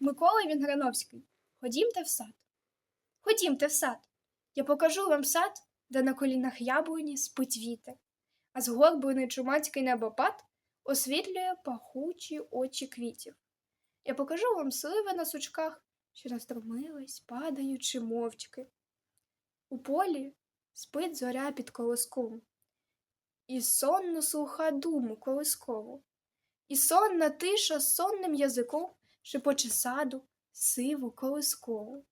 Микола Вінграновський, ходімте в сад. Ходімте в сад. Я покажу вам сад, де на колінах яблуні спить вітер, а згорблений чумацький небопад освітлює пахучі очі квітів. Я покажу вам сливи на сучках, що настромились, падаючи мовчки. У полі спить зоря під колоском, і сонно слуха думу колискову, і сонна тиша сонним язиком шепоче саду сиву колискову.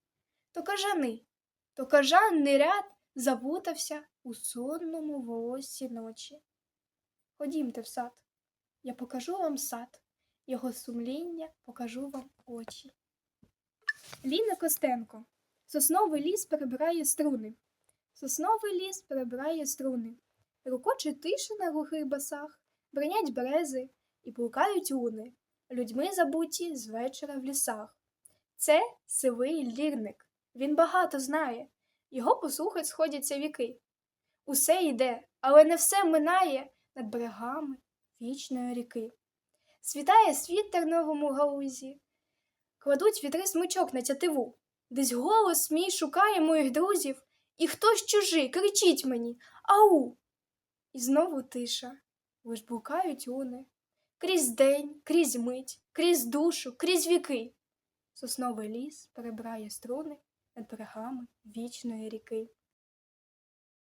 То кажани, то кажанний ряд запутався у сонному волоссі ночі. Ходімте в сад, я покажу вам сад, його сумління покажу вам очі. Ліна Костенко. Сосновий ліс перебирає струни. Сосновий ліс перебирає струни. Рукоче тиша на глухих басах, бринять берези і блукають луни, людьми забуті з вечора в лісах. Це сивий лірник. Він багато знає, його послухать сходяться віки. Усе йде, але не все минає над берегами вічної ріки. Світає світ терновому галузі, кладуть вітри смичок на тятиву. Десь голос мій шукає моїх друзів, і хтось чужий кричить мені Ау! І знову тиша, лиш блукають луни. Крізь день, крізь мить, крізь душу, крізь віки. Сосновий ліс перебирає струни над берегами вічної ріки.